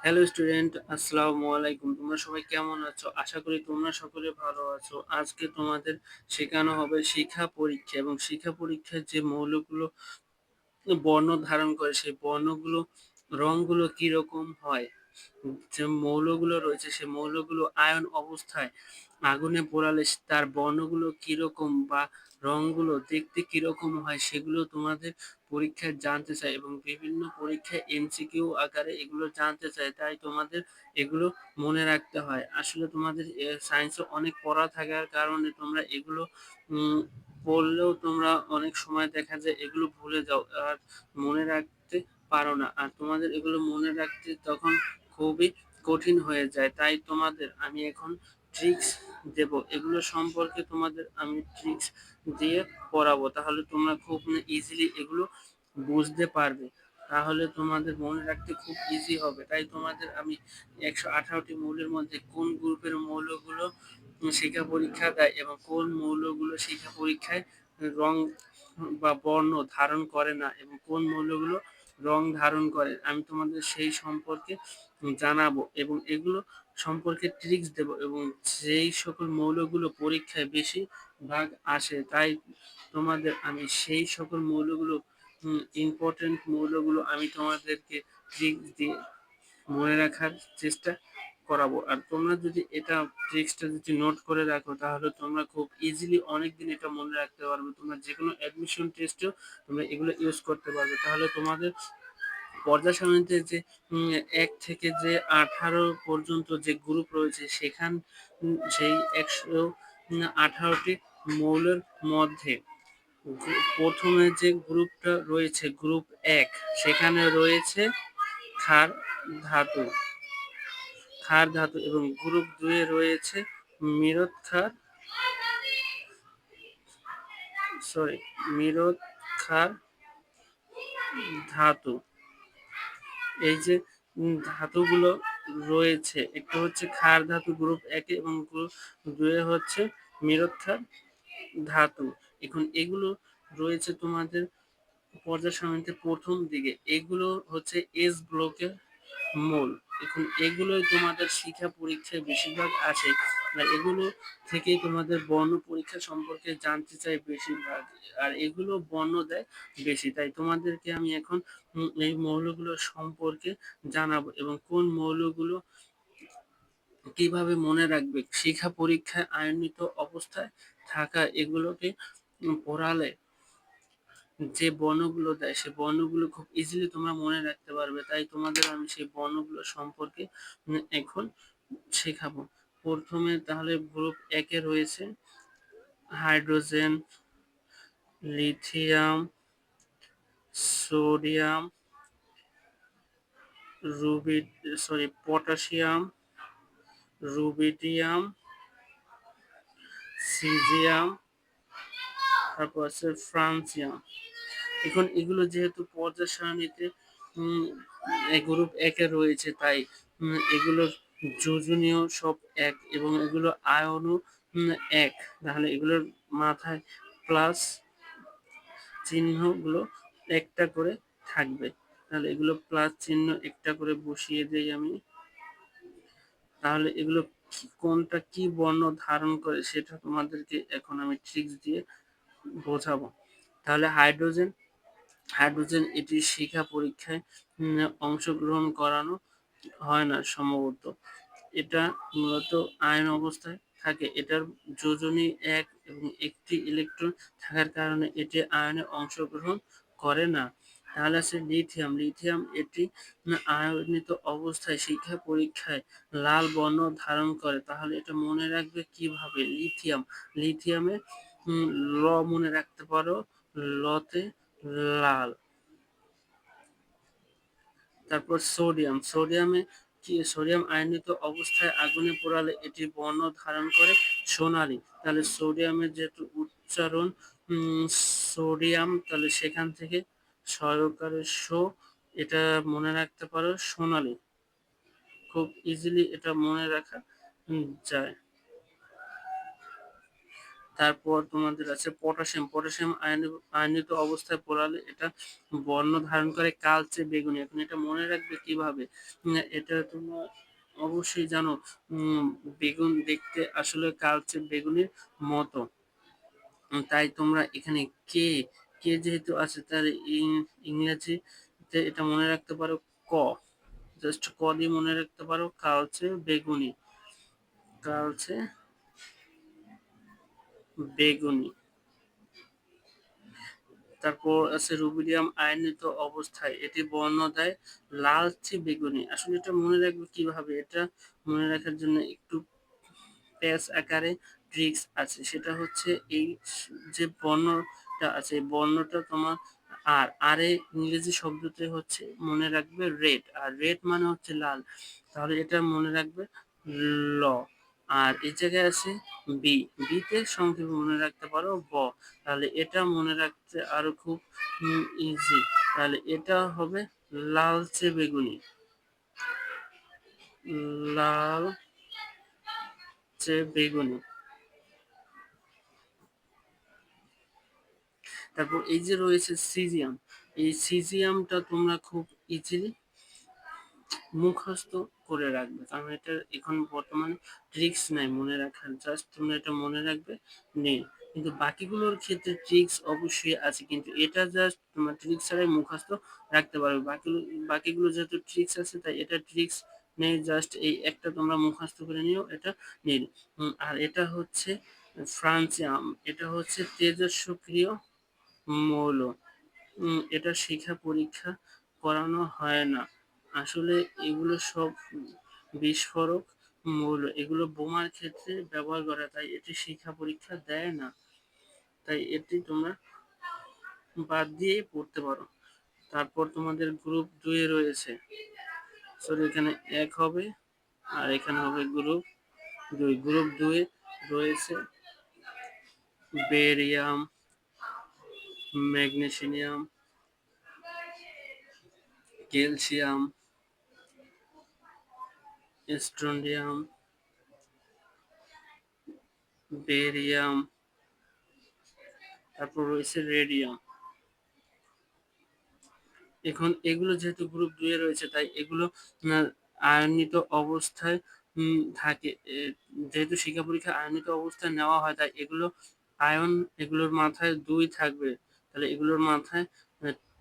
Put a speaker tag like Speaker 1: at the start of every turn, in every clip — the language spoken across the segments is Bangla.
Speaker 1: হ্যালো স্টুডেন্ট আসসালামু আলাইকুম তোমরা সবাই কেমন আছো? আশা করি তোমরা সকলে ভালো আছো। আজকে তোমাদের শেখানো হবে শিক্ষা পরীক্ষা এবং শিক্ষা পরীক্ষার যে মৌলগুলো বর্ণ ধারণ করে, সেই বর্ণগুলো, রংগুলো কি রকম হয়? যে মৌলগুলো রয়েছে, সেই মৌলগুলো আয়ন অবস্থায় আগুনে পোড়ালে, তার বর্ণগুলো কীরকম বা রংগুলো দেখতে কীরকম হয় সেগুলো তোমাদের পরীক্ষায় জানতে চাই এবং বিভিন্ন পরীক্ষায় এমসিকিউ আকারে এগুলো জানতে চাই, তাই তোমাদের এগুলো মনে রাখতে হয়। আসলে তোমাদের সায়েন্সে অনেক পড়া থাকার কারণে তোমরা এগুলো পড়লেও তোমরা অনেক সময় দেখা যায় এগুলো ভুলে যাও আর মনে রাখতে পারো না। আর তোমাদের এগুলো মনে রাখতে তখন খুবই কঠিন হয়ে যায়। তাই তোমাদের, আমি এখন ট্রিক্স দেব। এগুলো সম্পর্কে তোমাদের আমি ট্রিক্স দিয়ে পড়াবো। তাহলে তোমরা খুব ইজিলি এগুলো বুঝতে পারবে। তাহলে তোমাদের মনে রাখতে খুব ইজি হবে। তাই তোমাদের আমি একশো আঠারোটি মৌলের মধ্যে কোন গ্রুপের মৌলগুলো শিক্ষা পরীক্ষা দেয় এবং কোন মৌলগুলো শিক্ষা পরীক্ষায় রং বা বর্ণ ধারণ করে না এবং কোন মৌলগুলো রং ধারণ করে, আমি তোমাদের সেই সম্পর্কে জানাব। এবং এগুলো সম্পর্কে ট্রিক্স দেব এবং যেই সকল মৌলগুলো পরীক্ষায় বেশি ভাগ আসে, তাই তোমাদের আমি সেই সকল মৌলগুলো ইম্পর্টেন্ট মৌলগুলো আমি তোমাদেরকে ট্রিক্স দিয়ে মনে রাখার চেষ্টা করাবো। আর তোমরা যদি এটা ট্রিক্সটা যদি নোট করে রাখো, তাহলে তোমরা খুব ইজিলি অনেক দিন এটা মনে রাখতে পারবে। তোমরা যে কোনো অ্যাডমিশন টেস্টেও তোমরা এগুলো ইউজ করতে পারবে। তাহলে তোমাদের পর্যা সারণীতে যে এক থেকে যে আঠারো পর্যন্ত যে গ্রুপ রয়েছে, সেখান, সেই একশো আঠারোটি মৌলের মধ্যে প্রথমে যে গ্রুপটা রয়েছে গ্রুপ এক, সেখানে রয়েছে খার ধাতু। খার ধাতু এবং গ্রুপ দুয়ে রয়েছে মিরত ক্ষার সরি মিরত খার ধাতু। এই যে ধাতুগুলো রয়েছে, একটা হচ্ছে ক্ষার ধাতু, গ্রুপ একে এবং দুয়ে হচ্ছে মিরক্ষার ধাতু। এখন এগুলো রয়েছে তোমাদের পর্যায় সারণীতে প্রথম দিকে। এগুলো হচ্ছে এস ব্লকের মূল। এখন এগুলোই তোমাদের শিক্ষা পরীক্ষায় বেশিরভাগ আসে আর এগুলো থেকেই তোমাদের বর্ণ পরীক্ষা সম্পর্কে জানতে চাই বেশিরভাগ, আর এগুলো বর্ণ দেয় বেশি। তাই তোমাদেরকে আমি এখন এই মৌলগুলো সম্পর্কে জানাব এবং কোন মৌলগুলো কীভাবে মনে রাখবে, শিক্ষা পরীক্ষায় আয়নিত অবস্থায় থাকা এগুলোকে পড়ালে যে বর্ণগুলো দেয়, সে বর্ণগুলো খুব ইজিলি তোমরা মনে রাখতে পারবে। তাই তোমাদের আমি সেই বর্ণগুলো সম্পর্কে এখন শেখাবো। প্রথমে তাহলে গ্রুপ একে রয়েছে। Hydrogen, lithium, sodium, ruby, sorry, potassium, rubidium, caesium, তারপর আছে ফ্রান্সিয়াম। এখন এগুলো যেহেতু পর্যায় সারণীতে গ্রুপ একে রয়েছে, তাই এগুলোর যোজনীয় সব এক এবং এগুলো আয়নও এক। তাহলে এগুলোর মাথায় প্লাস চিহ্নগুলো একটা করে থাকবে। তাহলে এগুলো প্লাস চিহ্ন একটা করে বসিয়ে দেই আমি। তাহলে এগুলো কোনটা কি বর্ণ ধারণ করে সেটা তোমাদেরকে এখন আমি ট্রিক্স দিয়ে বোঝাবো। তাহলে হাইড্রোজেন হাইড্রোজেন এটি শিক্ষা পরীক্ষায় অংশগ্রহণ করানো হয় না সম্ভবত। এটা মূলত আয়ন অবস্থায় থাকে। এটার যোজনী এক এবং একটি ইলেকট্রন থাকার কারণে এটি আয়নে অংশগ্রহণ করে না। তাহলে আছে লিথিয়াম। লিথিয়াম এটি আয়নিত অবস্থায় শিক্ষা পরীক্ষায় লাল বর্ণ ধারণ করে। তাহলে এটা মনে রাখবে কীভাবে? লিথিয়াম। লিথিয়ামে ল মনে রাখতে পারো। লতে লাল। তারপর সোডিয়াম। সোডিয়ামে কি, সোডিয়াম আয়নিত অবস্থায় আগুনে পোড়ালে এটি বর্ণ ধারণ করে সোনালি। তাহলে সোডিয়ামের যেহেতু উচ্চারণ সোডিয়াম, তাহলে সেখান থেকে সহকারে শো এটা মনে রাখতে পারো, সোনালি। খুব ইজিলি এটা মনে রাখা যায়। তারপর তোমাদের আছে পটাশিয়াম। পটাশিয়াম আয়নিত অবস্থায় পোড়ালে এটা বর্ণ ধারণ করে কালচে বেগুনি। এখন এটা মনে রাখবে কীভাবে? এটা তোমরা অবশ্যই জানো বেগুন দেখতে আসলে কালচে বেগুনির মতো। তাই তোমরা এখানে কে কে যেহেতু আছে তার ইংরেজিতে এটা মনে রাখতে পারো ক। জাস্ট ক দিয়ে মনে রাখতে পারো কালচে বেগুনি। কালচে বেগুনি। তারপর আছে রুবিডিয়াম আয়নিত অবস্থায়। এটি বর্ণ দেয় লালচে বেগুনি। আসলে এটা মনে রাখবে কীভাবে? এটা মনে রাখার জন্য একটু প্যাচ আকারে ট্রিক্স আছে। সেটা হচ্ছে এই যে বর্ণটা আছে, এই বর্ণটা তোমার আর। আরে ইংরেজি শব্দতে হচ্ছে মনে রাখবে রেড। আর রেড মানে হচ্ছে লাল। তাহলে এটা মনে রাখবে ল। আর এই জায়গায় আছে বি। বিতে সংক্ষেপে মনে রাখতে পারো ব। তাহলে এটা মনে রাখতে আরও খুব ইজি তাহলে এটা হবে লালচে বেগুনি। লাল চে বেগুনি। তারপর এই যে রয়েছে সিজিয়াম। এই সিজিয়ামটা তোমরা খুব ইজিলি মুখস্থ করে রাখবে। কারণ এটা এখন বর্তমানে ট্রিক্স নাই মনে রাখার। জাস্ট তোমরা এটা মনে রাখবে, নেই। কিন্তু বাকিগুলোর ক্ষেত্রে ট্রিক্স অবশ্যই আছে। কিন্তু এটা জাস্ট তোমার ট্রিক্স ছাড়াই মুখস্থ রাখতে পারবে। বাকিগুলো বাকিগুলো যেহেতু ট্রিক্স আছে, তাই এটা ট্রিক্স নেই। জাস্ট এই একটা তোমরা মুখস্থ করে নিও, এটা নীল। আর এটা হচ্ছে ফ্রান্সিয়াম এটা হচ্ছে তেজস্ক্রিয় মৌল। এটা শিক্ষা পরীক্ষা করানো হয় না। আসলে এগুলো সব বিস্ফোরক মৌল। এগুলো বোমার ক্ষেত্রে ব্যবহার করা, তাই এটি শিক্ষা পরীক্ষা দেয় না। তাই এটি তোমরা বাদ দিয়ে পড়তে পারো। তারপর তোমাদের গ্রুপ দুয়ে রয়েছে। সরি এখানে এক হবে আর এখানে হবে গ্রুপ দুই। গ্রুপ দুয়ে রয়েছে barium, magnesium, calcium strontium barium তারপর রয়েছে রেডিয়াম এখন এগুলো যেহেতু গ্রুপ দুয়ে রয়েছে, তাই এগুলো আয়নিত অবস্থায় থাকে। যেহেতু শিক্ষা পরীক্ষা আয়নিত অবস্থায় নেওয়া হয়, তাই এগুলো আয়ন, এগুলোর মাথায় দুই থাকবে। তাহলে এগুলোর মাথায়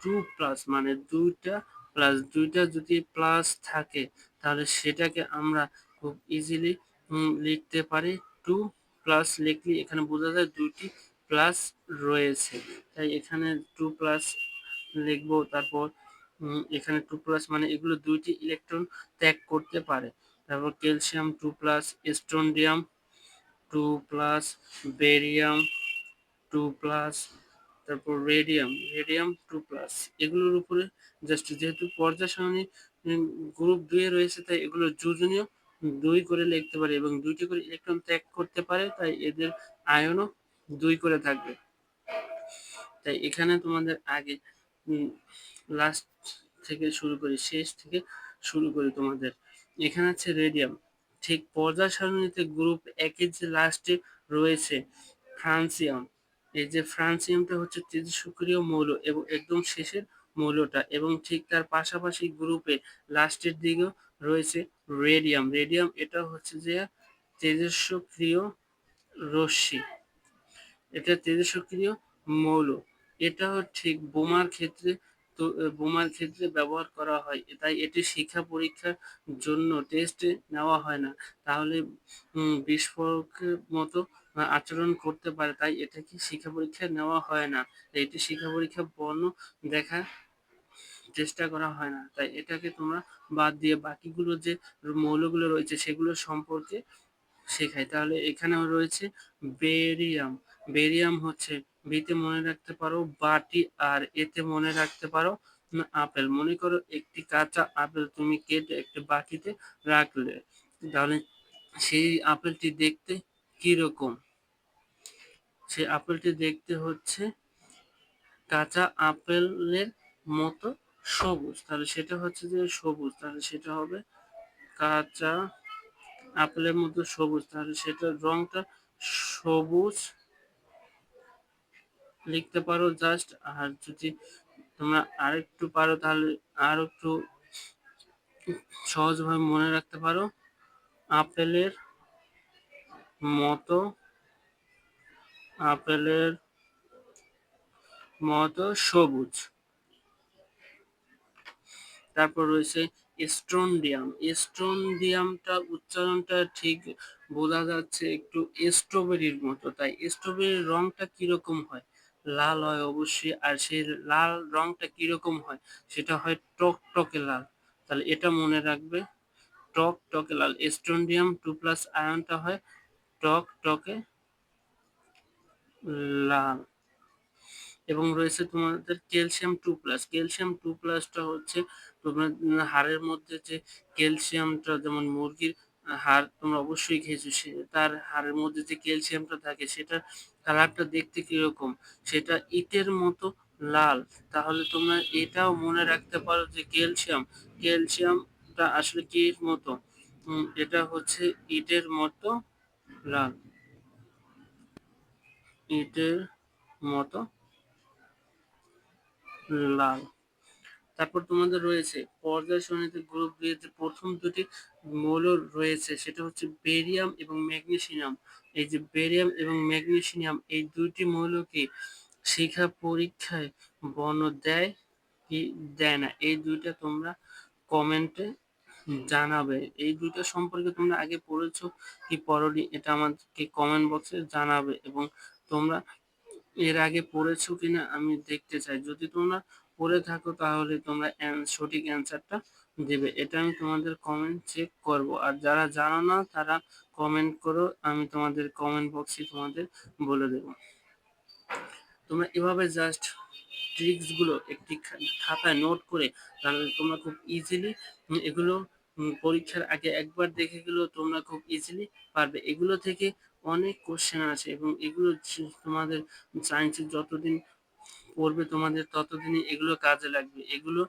Speaker 1: টু প্লাস মানে দুইটা প্লাস দুইটা যদি প্লাস থাকে, তাহলে সেটাকে আমরা খুব ইজিলি লিখতে পারি। টু প্লাস লিখলে এখানে বোঝা যায় দুইটি প্লাস রয়েছে। তাই এখানে টু প্লাস লিখব, তারপর এখানে টু প্লাস মানে এগুলো দুইটি ইলেকট্রন ত্যাগ করতে পারে। তারপর calcium two plus strontium two plus barium two plus তারপর রেডিয়াম রেডিয়াম টু প্লাস এগুলোর উপরে জাস্ট যেহেতু পর্যায় সারণী গ্রুপ দুয়ে রয়েছে, তাই এগুলো যোজনীয় দুই করে লিখতে পারে এবং দুইটি করে ইলেকট্রন ত্যাগ করতে পারে, তাই এদের আয়নও দুই করে থাকবে। তাই এখানে তোমাদের আগে লাস্ট থেকে শুরু করি, শেষ থেকে শুরু করি তোমাদের। এখানে আছে রেডিয়াম ঠিক পর্যায় সারণীতে গ্রুপ একের যে লাস্টে রয়েছে ফ্রান্সিয়াম এই যে ফ্রান্সিয়ামটা হচ্ছে তেজস্ক্রিয় মৌল এবং একদম শেষের মৌলটা এবং ঠিক তার পাশাপাশি গ্রুপে লাস্টের দিকেও রয়েছে রেডিয়াম। রেডিয়াম এটা হচ্ছে যে তেজস্ক্রিয় রশ্মি। এটা তেজস্ক্রিয় মৌল। এটাও ঠিক বোমার ক্ষেত্রে তো, বোমার ক্ষেত্রে ব্যবহার করা হয়। তাই এটি শিক্ষা পরীক্ষার জন্য টেস্টে নেওয়া হয় না। তাহলে বিস্ফোরকের মতো আচরণ করতে পারে, তাই এটাকে শিক্ষা পরীক্ষায় নেওয়া হয় না? এটি শিক্ষা পরীক্ষা বর্ণ দেখা চেষ্টা করা হয় না। তাই এটাকে তোমরা বাদ দিয়ে বাকিগুলো যে মৌলগুলো রয়েছে, সেগুলো সম্পর্কে শেখাই। তাহলে এখানেও রয়েছে বেরিয়াম। বেরিয়াম হচ্ছে, বিতে মনে রাখতে পারো বাটি আর এতে মনে রাখতে পারো আপেল। মনে করো একটি কাঁচা আপেল তুমি কেটে একটি বাটিতে রাখলে, তাহলে সেই আপেলটি দেখতে কীরকম? সেই আপেলটি দেখতে হচ্ছে কাঁচা আপেলের মতো সবুজ। তাহলে সেটা হচ্ছে যে সবুজ, তাহলে সেটা হবে কাঁচা আপেলের মতো সবুজ। তাহলে সেটার রংটা সবুজ। লিখতে পারো জাস্ট আর যদি তোমরা আরেকটু পারো তাহলে আর একটু সহজভাবে মনে রাখতে পারো। আপেলের মতো আপেলের মতো সবুজ। তারপর রয়েছে স্ট্রন্ডিয়াম স্ট্রন্ডিয়ামটা উচ্চারণটা ঠিক বোঝা যাচ্ছে একটু স্ট্রবেরির মতো। তাই স্ট্রবেরির রংটা কীরকম হয়? লাল হয় অবশ্যই, আর সেই লাল রংটা কীরকম হয়? সেটা হয় টক টকে লাল। তাহলে এটা মনে রাখবে টক টকে লাল। স্ট্রন্ডিয়াম টু প্লাস আয়নটা হয় টক টকে লাল এবং রয়েছে তোমাদের calcium two plus calcium two প্লাসটা হচ্ছে তোমার হাড়ের মধ্যে যে ক্যালসিয়ামটা যেমন মুরগির হাড় তোমরা অবশ্যই খেয়েছো, সে তার হাড়ের মধ্যে যে ক্যালসিয়ামটা থাকে সেটা কালারটা দেখতে কীরকম? সেটা ইটের মতো লাল। তাহলে তোমরা এটাও মনে রাখতে পারো যে ক্যালসিয়াম ক্যালসিয়ামটা আসলে কি মতো? এটা হচ্ছে ইটের মতো লাল। ইটের মতো লাল। তারপর তোমাদের রয়েছে পর্যায় সারণীতে গ্রুপ বি যে প্রথম দুটি মৌল রয়েছে, সেটা হচ্ছে বেরিয়াম এবং ম্যাগনেসিয়াম এই যে বেরিয়াম এবং ম্যাগনেসিয়াম এই দুইটি মৌলকে শিক্ষা পরীক্ষায় বর্ণ দেয় কি দেয় না, এই দুইটা তোমরা কমেন্টে জানাবে। এই দুইটা সম্পর্কে তোমরা আগে পড়েছো কি পড়নি, এটা আমাদেরকে কমেন্ট বক্সে জানাবে এবং তোমরা এর আগে পড়েছো কিনা আমি দেখতে চাই। যদি তোমরা পড়ে থাকো তাহলে তোমরা সঠিক অ্যান্সারটা দেবে। এটা আমি তোমাদের কমেন্ট চেক করব। আর যারা জানো না, তারা কমেন্ট করো, আমি তোমাদের কমেন্ট বক্সে তোমাদের বলে দেব। তোমরা এভাবে জাস্ট ট্রিক্সগুলো একটি খাতায় নোট করে তাহলে তোমরা খুব ইজিলি এগুলো পরীক্ষার আগে একবার দেখে গেলেও তোমরা খুব ইজিলি পারবে। এগুলো থেকে অনেক কোশ্চেন আছে এবং এগুলো তোমাদের সায়েন্সের যতদিন পড়বে তোমাদের ততদিনই এগুলো কাজে লাগবে। এগুলো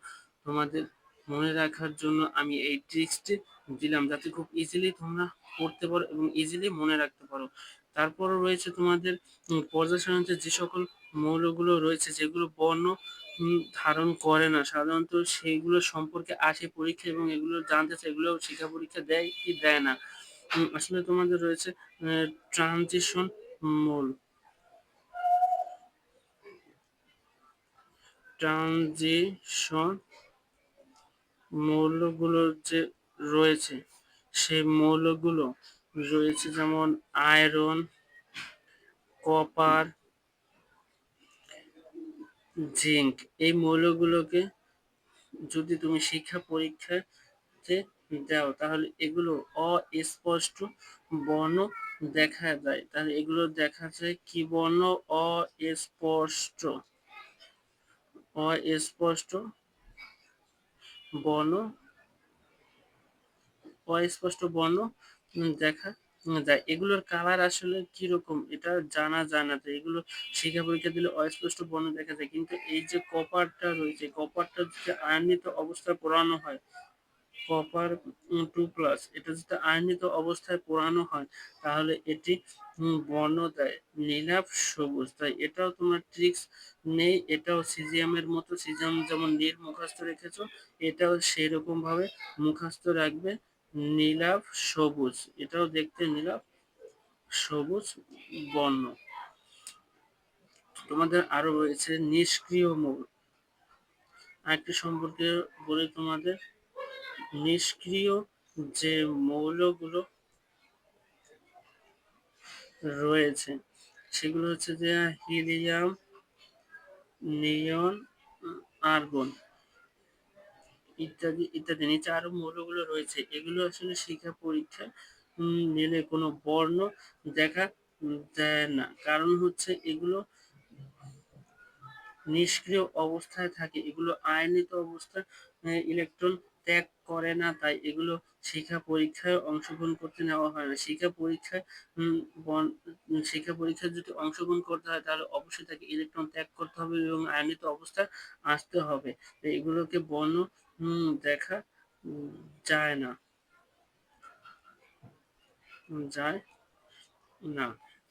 Speaker 1: তোমাদের মনে রাখার জন্য আমি এই ট্রিক্সটি দিলাম যাতে খুব ইজিলি তোমরা পড়তে পারো এবং ইজিলি মনে রাখতে পারো। তারপরও রয়েছে তোমাদের পর্যায় সারণীতে যে সকল মৌলগুলো রয়েছে যেগুলো বর্ণ ধারণ করে না, সাধারণত সেইগুলো সম্পর্কে আসে পরীক্ষা এবং এগুলো জানতে চাই এগুলো শিক্ষা পরীক্ষা দেয় কি দেয় না। আসলে তোমাদের রয়েছে ট্রানজিশন মৌল ট্রানজিশন মৌলগুলো যে রয়েছে, সেই মৌলগুলো রয়েছে যেমন আয়রন কপার জিঙ্ক এই মৌলগুলোকে যদি তুমি শিক্ষা পরীক্ষাতে দাও তাহলে এগুলো অস্পষ্ট বর্ণ দেখা যায়। তাহলে এগুলো দেখা যায় কি বর্ণ? অস্পষ্ট। অস্পষ্ট বর্ণ অস্পষ্ট বর্ণ দেখা যায়। এগুলোর কালার আসলে কীরকম এটা জানা যায় না। তো এগুলো শিক্ষা পরীক্ষা দিলে অস্পষ্ট বর্ণ দেখা যায়। কিন্তু এই যে কপারটা রয়েছে, কপারটা যদি আয়নিত অবস্থায় পড়ানো হয় কপার টু প্লাস এটা যদি আয়নিত অবস্থায় পোড়ানো হয়, তাহলে এটি বর্ণ দেয়। নীলাভ সবুজ, তাই এটাও তোমার ট্রিক্স নেই, এটাও সিজিয়ামের মতো সিজিয়াম যেমন নীল মুখাস্ত রেখেছো, এটাও সেই ভাবে মুখাস্ত রাখবে। নীলাভ সবুজ, এটাও দেখতে নীলাভ সবুজ বর্ণ। তোমাদের আরও রয়েছে নিষ্ক্রিয় মৌল আরেকটি সম্পর্কে বলি তোমাদের। নিষ্ক্রিয় যে মৌলগুলো রয়েছে, সেগুলো হচ্ছে যে হিলিয়াম, নিয়ন, আর্গন ইত্যাদি ইত্যাদি। নিচে আরও মৌলগুলো রয়েছে। এগুলো আসলে শিক্ষা পরীক্ষায় নিলে কোনো বর্ণ দেখা দেয় না। কারণ হচ্ছে এগুলো নিষ্ক্রিয় অবস্থায় থাকে। এগুলো আয়নিত অবস্থায় ইলেকট্রন ত্যাগ করে না, তাই এগুলো শিক্ষা পরীক্ষায় অংশগ্রহণ করতে নেওয়া হয় না। শিক্ষা পরীক্ষায় শিক্ষা পরীক্ষায় যদি অংশগ্রহণ করতে হয়, তাহলে অবশ্যই তাকে ইলেকট্রন ত্যাগ করতে হবে এবং আয়নিত অবস্থায় আসতে হবে। এগুলোকে বর্ণ দেখা যায় না। যায় না।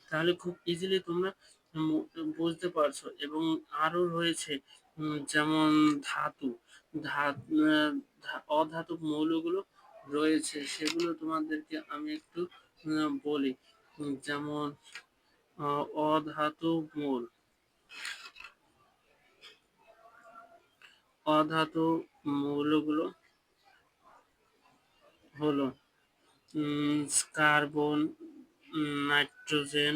Speaker 1: তাহলে খুব ইজিলি তোমরা বুঝতে পারছ। এবং আরও রয়েছে যেমন ধাতু। অধাতব মৌলগুলো রয়েছে সেগুলো তোমাদেরকে আমি একটু বলি। যেমন অধাতব মূল অধাতব মৌলগুলো হলো কার্বন, নাইট্রোজেন,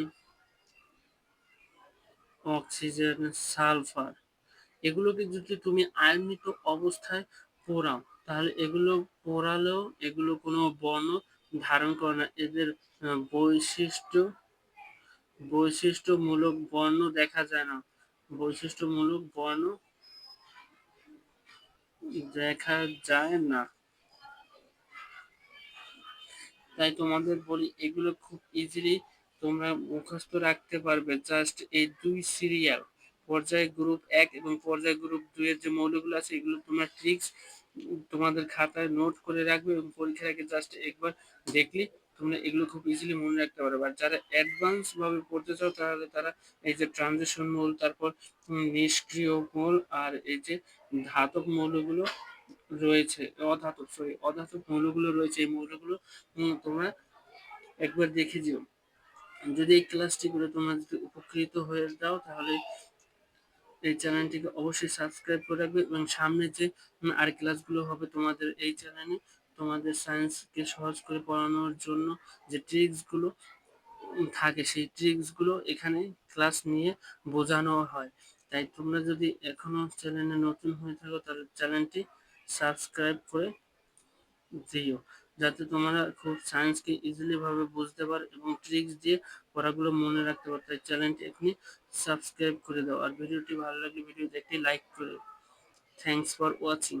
Speaker 1: অক্সিজেন, সালফার এগুলোকে যদি তুমি আয়নিত অবস্থায় পোড়াও, তাহলে এগুলো পোড়ালেও এগুলো কোনো বর্ণ ধারণ করে না। এদের বৈশিষ্ট্য, বৈশিষ্ট্যমূলক বর্ণ দেখা যায় না। বৈশিষ্ট্যমূলক বর্ণ দেখা যায় না। তাই তোমাদের বলি, এগুলো খুব ইজিলি তোমরা মুখস্থ রাখতে পারবে জাস্ট এই দুই সিরিয়াল পর্যায় গ্রুপ এক এবং পর্যায় গ্রুপ দুই এর যে মৌলগুলো আছে, এগুলো তোমরা ট্রিক্স তোমাদের খাতায় নোট করে রাখবে এবং পরীক্ষার আগে জাস্ট একবার দেখলে তোমরা এগুলো খুব ইজিলি মনে রাখতে পারবে। আর যারা অ্যাডভান্স ভাবে পড়তে চাও, তাহলে তারা এই যে ট্রানজিশন মৌল, তারপর নিষ্ক্রিয় মৌল আর এই যে ধাতব মৌলগুলো রয়েছে, অধাতব সরি অধাতব মৌলগুলো রয়েছে, এই মৌলগুলো তোমরা একবার দেখে যেও। যদি এই ক্লাসটি করে তোমরা যদি উপকৃত হয়ে যাও, তাহলে এই চ্যানেলটিকে অবশ্যই সাবস্ক্রাইব করে রাখবে এবং সামনে যে আর ক্লাসগুলো হবে তোমাদের এই চ্যানেলে তোমাদের সায়েন্সকে সহজ করে পড়ানোর জন্য যে ট্রিক্সগুলো থাকে, সেই ট্রিক্সগুলো এখানে ক্লাস নিয়ে বোঝানো হয়। তাই তোমরা যদি এখনও চ্যানেলে নতুন হয়ে থাকো, তাহলে চ্যানেলটি সাবস্ক্রাইব করে দিও। যাতে তোমরা খুব সায়েন্সকে ইজিলি ভাবে বুঝতে পারো এবং ট্রিক্স দিয়ে পড়াগুলো মনে রাখতে পারো। তাই চ্যানেলটি এখনই সাবস্ক্রাইব করে দাও। আর ভিডিওটি ভালো লাগলে ভিডিও দেখতে লাইক করে থ্যাংকস ফর ওয়াচিং